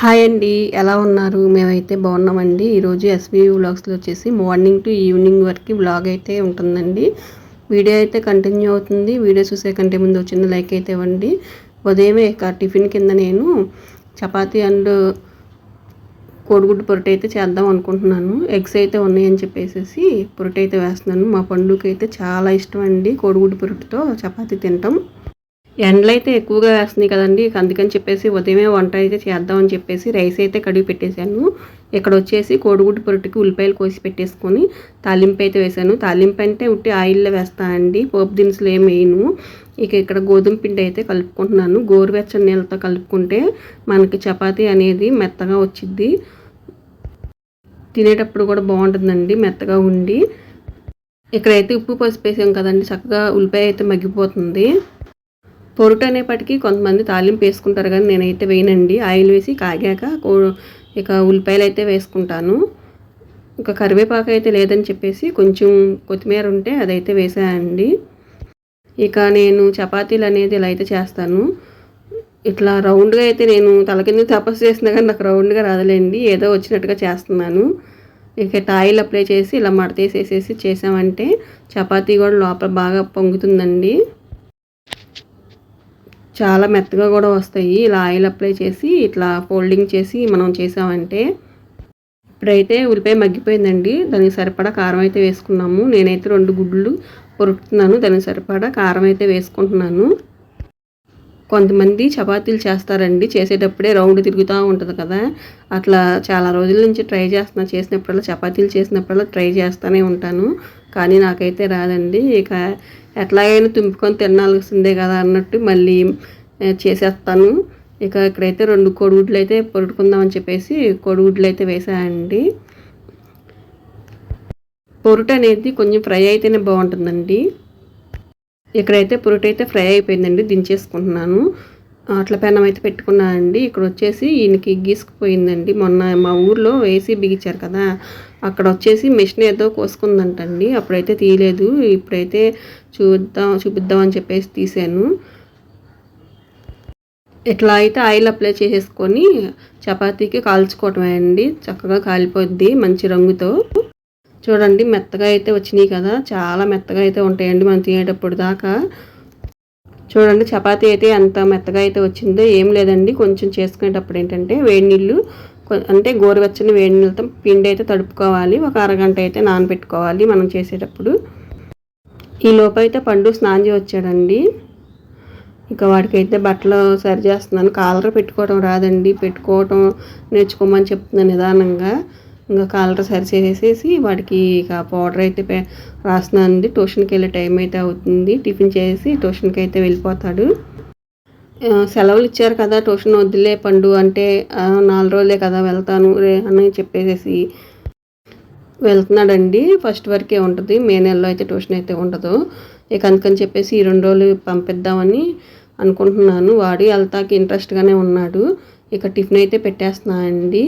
Hi అండి ఎలా ఉన్నారు? మేమైతే బాగున్నామండి. ఈరోజు ఎస్వి వ్లాగ్స్లో వచ్చేసి మార్నింగ్ టు ఈవినింగ్ వరకు వ్లాగ్ అయితే ఉంటుందండి. వీడియో అయితే కంటిన్యూ అవుతుంది. వీడియో చూసే కంటే ముందు వచ్చింది లైక్ అయితే ఇవ్వండి. ఉదయమే ఇక టిఫిన్ కింద నేను చపాతీ అండ్ కోడిగుడ్డు పొరటు అయితే చేద్దాం అనుకుంటున్నాను. ఎగ్స్ అయితే ఉన్నాయని చెప్పేసి పొరటు అయితే వేస్తున్నాను. మా పండుగకి అయితే చాలా ఇష్టం అండి. కోడిగుడ్డు పొరటితో చపాతీ తింటాం ఎండలు అయితే ఎక్కువగా వేస్తున్నాయి కదండి. అందుకని చెప్పేసి ఉదయమే వంట అయితే చేద్దామని చెప్పేసి రైస్ అయితే కడిగి పెట్టేశాను. ఇక్కడ వచ్చేసి కోడిగుడ్డు పొరటికి ఉల్లిపాయలు కోసి పెట్టేసుకొని తాలింపు అయితే వేసాను తాలింపు అంటే ఉట్టి ఆయిల్లో వేస్తానండి పోపు దినుసులు ఏం వేయను. ఇక ఇక్కడ గోధుమ పిండి అయితే కలుపుకుంటున్నాను. గోరువెచ్చని నీళ్ళతో కలుపుకుంటే మనకి చపాతీ అనేది మెత్తగా వచ్చిద్ది. తినేటప్పుడు కూడా బాగుంటుందండి మెత్తగా ఉండి. ఇక్కడైతే ఉప్పు పసుపు వేసాం కదండి. చక్కగా ఉల్లిపాయ అయితే మగ్గిపోతుంది. పొరుటు అనేప్పటికీ కొంతమంది తాలింపు వేసుకుంటారు కానీ నేనైతే వేయనండి. ఆయిల్ వేసి కాగాక ఇక ఉల్లిపాయలు అయితే వేసుకుంటాను. ఇంకా కరివేపాకు అయితే లేదని చెప్పేసి కొంచెం కొత్తిమీర ఉంటే అదైతే వేసానండి ఇక నేను చపాతీలు అనేది ఇలా అయితే చేస్తాను. ఇట్లా రౌండ్గా అయితే నేను తల కింద తపస్సు చేసినా కానీ నాకు రౌండ్గా రాదలేండి. ఏదో వచ్చినట్టుగా చేస్తున్నాను. ఇక ఆయిల్ అప్లై చేసి ఇలా మడతేసేసేసి చేసామంటే చపాతీ కూడా లోపల బాగా పొంగుతుందండి. చాలా మెత్తగా కూడా వస్తాయి. ఇలా ఆయిల్ అప్లై చేసి ఇట్లా ఫోల్డింగ్ చేసి మనం చేసామంటే ఇప్పుడైతే ఉల్లిపాయ మగ్గిపోయిందండి. దానికి సరిపడా కారం అయితే వేసుకున్నాము. నేనైతే రెండు గుడ్లు పొరుకుతున్నాను దానికి సరిపడా కారం అయితే వేసుకుంటున్నాను. కొంతమంది చపాతీలు చేస్తారండి. చేసేటప్పుడే రౌండ్ తిరుగుతూ ఉంటుంది కదా. అట్లా చాలా రోజుల నుంచి ట్రై చేస్తున్నా. చేసినప్పుడల్లా చపాతీలు చేసినప్పుడల్లా ట్రై చేస్తూనే ఉంటాను. కానీ నాకైతే రాదండి. ఇక ఎట్లాగైనా తుంపుకొని తినాల్సిందే కదా అన్నట్టు మళ్ళీ చేసేస్తాను. ఇక ఇక్కడైతే రెండు కోడిగుడ్లు అయితే పొరుటుకుందామని చెప్పేసి కోడిగుడ్లు అయితే వేసాయండి పొరుటు అనేది కొంచెం ఫ్రై అయితేనే బాగుంటుందండి. ఇక్కడైతే పొరుటు అయితే ఫ్రై అయిపోయిందండి దించేసుకుంటున్నాను. అట్ల పెనం అయితే పెట్టుకున్నానండి. ఇక్కడ వచ్చేసి ఈయనకి గీసుకుపోయిందండి. మొన్న మా ఊర్లో వేసి బిగించారు కదా అక్కడ వచ్చేసి మిషన్ ఏదో కోసుకుందంటండి. అప్పుడైతే తీయలేదు. ఇప్పుడైతే చూద్దాం చూపిద్దాం అని చెప్పేసి తీసాను ఇట్లా అయితే ఆయిల్ అప్లై చేసేసుకొని చపాతీకి కాల్చుకోవటమే అండి చక్కగా కాలిపోద్ది మంచి రంగుతో. చూడండి మెత్తగా అయితే వచ్చినాయి కదా. చాలా మెత్తగా అయితే ఉంటాయండి మనం తినేటప్పుడు దాకా. చూడండి చపాతీ అయితే ఎంత మెత్తగా అయితే వచ్చిందో ఏం లేదండి. కొంచెం చేసుకునేటప్పుడు ఏంటంటే వేడి నీళ్ళు అంటే గోరువెచ్చని వేడి నీళ్ళతో పిండి అయితే తడుపుకోవాలి. ఒక అరగంట అయితే నానబెట్టుకోవాలి మనం చేసేటప్పుడు. ఈ లోపైతే పండు స్నానం వచ్చాడండి ఇంకా వాడికైతే బట్టలు సరి చేస్తున్నాను కాలర పెట్టుకోవడం రాదండి. పెట్టుకోవటం నేర్చుకోమని చెప్తున్నాను నిదానంగా. ఇంకా కాలర్ సరి చేసేసి వాడికి ఇక పౌడర్ అయితే రాస్తున్నానండి. ట్యూషన్కి వెళ్ళే టైం అయితే అవుతుంది. టిఫిన్ చేసి ట్యూషన్కి అయితే వెళ్ళిపోతాడు. సెలవులు ఇచ్చారు కదా ట్యూషన్ వద్దులే పండు అంటే నాలుగు రోజులే కదా వెళ్తాను రే అని చెప్పేసి వెళ్తున్నాడండి. ఫస్ట్ వరకే ఉంటుంది. మే నెలలో అయితే ట్యూషన్ అయితే ఉండదు. ఇక అందుకని చెప్పేసి ఈ రెండు రోజులు పంపిద్దామని అనుకుంటున్నాను. వాడు వెళ్తాకి ఇంట్రెస్ట్గానే ఉన్నాడు. ఇక టిఫిన్ అయితే పెట్టేస్తున్నానండి.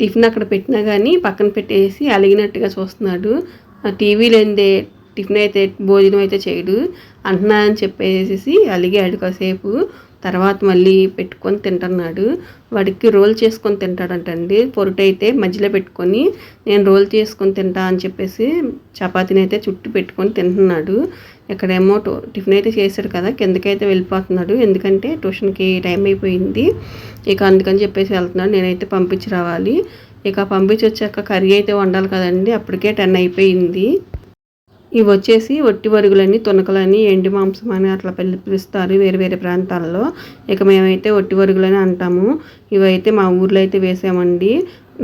టిఫిన్ అక్కడ పెట్టినా కానీ పక్కన పెట్టేసి అలిగినట్టుగా చూస్తున్నాడు. టీవీ లేనిదే టిఫిన్ అయితే భోజనం అయితే చేయడు. అంటున్నా అని చెప్పేసి అలిగాడు కాసేపు. తర్వాత మళ్ళీ పెట్టుకొని తింటున్నాడు. వాడికి రోల్ చేసుకొని తింటాడంటండి. పొరుటైతే మధ్యలో పెట్టుకొని నేను రోల్ చేసుకొని తింటా అని చెప్పేసి చపాతీని అయితే చుట్టూ పెట్టుకొని తింటున్నాడు. ఇక్కడేమో టిఫిన్ అయితే చేశాడు కదా కిందకైతే వెళ్ళిపోతున్నాడు. ఎందుకంటే ట్యూషన్కి టైం అయిపోయింది. ఇక అందుకని చెప్పేసి వెళ్తున్నాడు. నేనైతే పంపించి రావాలి. ఇక పంపించి వచ్చాక కర్రీ అయితే వండాలి కదండి. అప్పటికే టెన్ అయిపోయింది. ఇవి వచ్చేసి ఒట్టి వరుగులని తునకలని ఎండి మాంసం అని అట్లా పిలుస్తారు వేరే వేరే ప్రాంతాల్లో. ఇక మేమైతే ఒట్టి వరుగులని అంటాము. ఇవైతే మా ఊర్లో అయితే వేసామండి.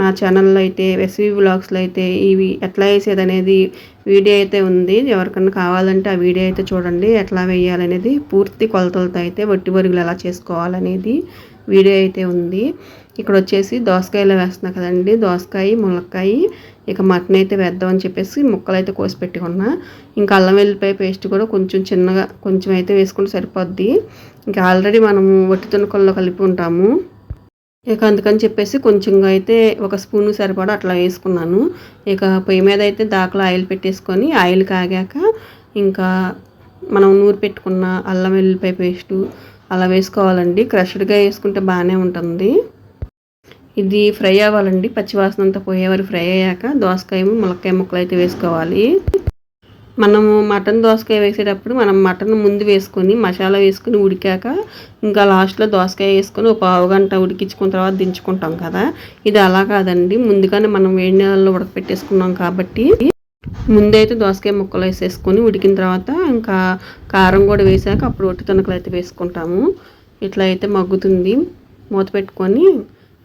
నా ఛానల్లో అయితే ఎస్వి బ్లాగ్స్లో అయితే ఇవి ఎట్లా వేసేది అనేది వీడియో అయితే ఉంది. ఎవరికన్నా కావాలంటే ఆ వీడియో అయితే చూడండి. ఎట్లా వేయాలనేది పూర్తి కొలతలతో అయితే వట్టి బరుగులు ఎలా చేసుకోవాలనేది వీడియో అయితే ఉంది. ఇక్కడ వచ్చేసి దోసకాయలు వేస్తున్నా కదండి. దోసకాయ ములక్కాయ ఇక మటన్ అయితే వేద్దామని చెప్పేసి ముక్కలు అయితే కోసి పెట్టుకున్నా. ఇంకా అల్లం వెల్లిపాయ పేస్ట్ కూడా కొంచెం చిన్నగా కొంచెం అయితే వేసుకుంటే సరిపోద్ది. ఇంకా ఆల్రెడీ మనము వట్టి తుణుకల్లో కలిపి ఉంటాము. ఇక అందుకని చెప్పేసి కొంచెంగా అయితే ఒక స్పూన్ సరిపడా అట్లా వేసుకున్నాను. ఇక పొయ్యి మీద అయితే దాకలో ఆయిల్ పెట్టేసుకొని ఆయిల్ కాగాక ఇంకా మనం నూరు పెట్టుకున్న అల్లం వెల్లిపాయ పేస్టు అలా వేసుకోవాలండి. క్రష్డ్గా వేసుకుంటే బాగానే ఉంటుంది. ఇది ఫ్రై అవ్వాలండి. పచ్చివాసన అంతా పోయే వరకు ఫ్రై అయ్యాక దోసకాయ ములక్కాయ ముక్కలు అయితే వేసుకోవాలి. మనము మటన్ దోసకాయ వేసేటప్పుడు మనం మటన్ ముందు వేసుకొని మసాలా వేసుకొని ఉడికాక ఇంకా లాస్ట్లో దోసకాయ వేసుకొని ఒక పావు గంట ఉడికించుకున్న తర్వాత దించుకుంటాం కదా. ఇది అలా కాదండి. ముందుగానే మనం వేడి నీళ్ళలో ఉడకపెట్టేసుకున్నాం కాబట్టి ముందైతే దోసకాయ ముక్కలు వేసేసుకొని ఉడికిన తర్వాత ఇంకా కారం కూడా వేసాక అప్పుడు ఒట్టి తొనకలు అయితే వేసుకుంటాము. ఇట్లా అయితే మగ్గుతుంది. మూత పెట్టుకొని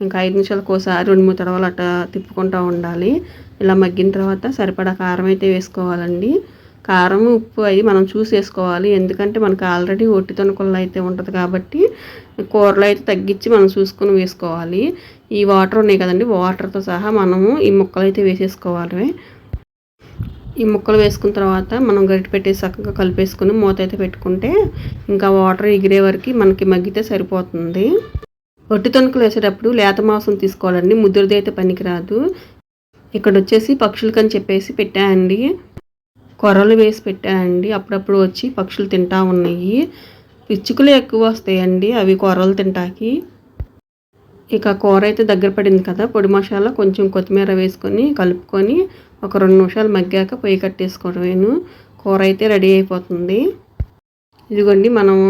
ఇంకా ఐదు నిమిషాలకు ఒకసారి రెండు మూడు తడవలు అట్లా తిప్పుకుంటూ ఉండాలి. ఇలా మగ్గిన తర్వాత సరిపడా కారం అయితే వేసుకోవాలండి. కారం ఉప్పు అవి మనం చూసేసుకోవాలి. ఎందుకంటే మనకు ఆల్రెడీ ఒట్టి తొనకల్లో అయితే ఉంటుంది కాబట్టి కూరలో అయితే తగ్గించి మనం చూసుకొని వేసుకోవాలి. ఈ వాటర్ ఉన్నాయి కదండి వాటర్తో సహా మనము ఈ ముక్కలు అయితే వేసేసుకోవాలి. ఈ ముక్కలు వేసుకున్న తర్వాత మనం గరిటె పెట్టేసి చక్కగా కలిపేసుకుని మూత అయితే పెట్టుకుంటే ఇంకా వాటర్ ఎగిరే వరకు మనకి మగ్గితే సరిపోతుంది. ఒట్టి తొనుకలు వేసేటప్పుడు లేత మాంసం తీసుకోవాలండి ముద్రది అయితే పనికిరాదు. ఇక్కడ వచ్చేసి పక్షులకని చెప్పేసి పెట్టాయండి కొరలు వేసి పెట్టానండి. అప్పుడప్పుడు వచ్చి పక్షులు తింటా ఉన్నాయి. పిచ్చుకలు ఎక్కువ వస్తాయండి అవి కొరలు తింటాకి. ఇక కూర అయితే దగ్గర పడింది కదా పొడి మసాలా కొంచెం కొత్తిమీర వేసుకొని కలుపుకొని ఒక రెండు నిమిషాలు మగ్గాక పొయ్యి కట్టేసుకోవడమేను. కూర అయితే రెడీ అయిపోతుంది. ఇదిగోండి మనము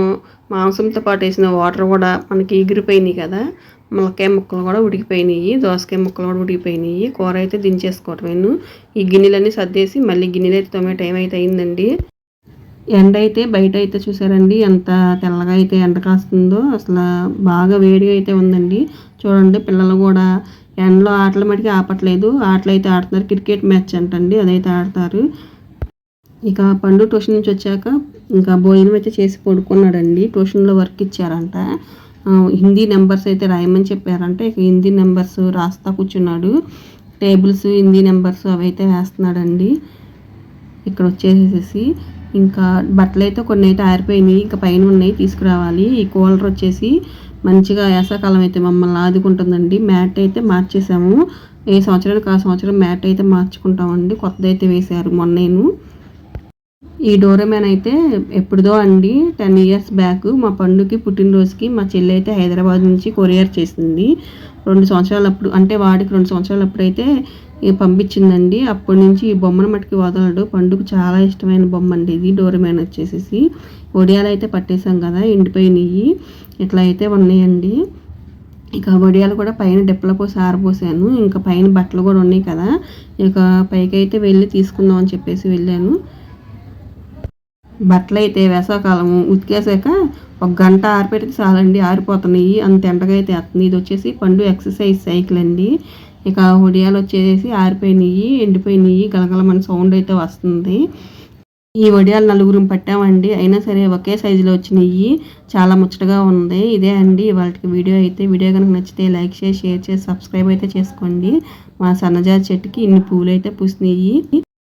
మాంసంతో పాటు వేసిన వాటర్ కూడా మనకి ఎగిరిపోయినాయి కదా ములక్కాయ ముక్కలు కూడా ఉడికిపోయినాయి దోసకాయ ముక్కలు కూడా ఉడికిపోయినాయి. కూర అయితే దించేసుకోవటమేను ఈ గిన్నెలన్నీ సర్దేసి మళ్ళీ గిన్నెలు అయితే తొమ్మిది టైం అయితే అయిందండి ఎండ అయితే బయట అయితే చూసారండి ఎంత తెల్లగా అయితే ఎండ కాస్తుందో అసలు బాగా వేడిగా అయితే ఉందండి. చూడండి పిల్లలు కూడా ఎండలో ఆటలు మటుకి ఆపట్లేదు. ఆటలు అయితే ఆడుతున్నారు. క్రికెట్ మ్యాచ్ అంటండి అదైతే ఆడతారు. ఇక పండు ట్యూషన్ నుంచి వచ్చాక ఇంకా భోజనం అయితే చేసి పడుకున్నాడండి. ట్యూషన్లో వర్క్ ఇచ్చారంట. హిందీ నెంబర్స్ అయితే రాయమని చెప్పారంటే హిందీ నెంబర్స్ రాస్తా కూర్చున్నాడు. టేబుల్స్ హిందీ నెంబర్స్ అవి అయితే వేస్తున్నాడండి. ఇక్కడ వచ్చేసేసి ఇంకా బట్టలు అయితే కొన్ని అయితే ఆరిపోయినాయి ఇంకా పైన ఉన్నాయి తీసుకురావాలి. ఈ కూలర్ వచ్చేసి మంచిగా వేసాకాలం అయితే మమ్మల్ని ఆదుకుంటుందండి. మ్యాట్ అయితే మార్చేసాము. ఏ సంవత్సరానికి ఆ సంవత్సరం మ్యాట్ అయితే మార్చుకుంటామండి. కొత్తది అయితే వేశారు మొన్నేను. ఈ డోరమెన్ అయితే ఎప్పుడుదో అండి టెన్ ఇయర్స్ బ్యాక్ మా పండుకి పుట్టినరోజుకి మా చెల్లి అయితే హైదరాబాద్ నుంచి కొరియర్ చేసింది. రెండు సంవత్సరాలప్పుడు అంటే వాడికి రెండు సంవత్సరాలు అప్పుడైతే పంపించిందండి. అప్పటి నుంచి ఈ బొమ్మను మట్టుకి వదలడు. పండుగ చాలా ఇష్టమైన బొమ్మ అండి ఇది డోరమెన్ వచ్చేసేసి. ఒడియాలు అయితే పట్టేశాం కదా ఎండిపోయినాయి ఇట్లా అయితే ఉన్నాయండి. ఇక వడియాలు కూడా పైన డెప్పల పోసి ఆరబోసాను. ఇంకా పైన బట్టలు కూడా ఉన్నాయి కదా. ఇక పైకి అయితే వెళ్ళి తీసుకుందాం అని చెప్పేసి వెళ్ళాను. బట్టలు అయితే వేసవకాలము ఉతికేసాక ఒక గంట ఆరిపెడితే చాలండి ఆరిపోతున్నాయి. అంత ఎండగైతే వస్తుంది. ఇది వచ్చేసి పండు ఎక్సర్సైజ్ సైకిల్ అండి. ఇక వడియాలు వచ్చేసి ఆరిపోయినాయి ఎండిపోయినాయి. గలగలమని సౌండ్ అయితే వస్తుంది. ఈ వడియాలు నలుగురు పట్టామండి. అయినా సరే ఒకే సైజులో వచ్చినాయి. చాలా ముచ్చటగా ఉంది. ఇదే అండి వాళ్ళకి వీడియో అయితే. వీడియో కనుక నచ్చితే లైక్ చేసి షేర్ చేసి సబ్స్క్రైబ్ అయితే చేసుకోండి. మా సన్నజాతి చెట్టుకి ఇన్ని పూలు అయితే పూసినాయి.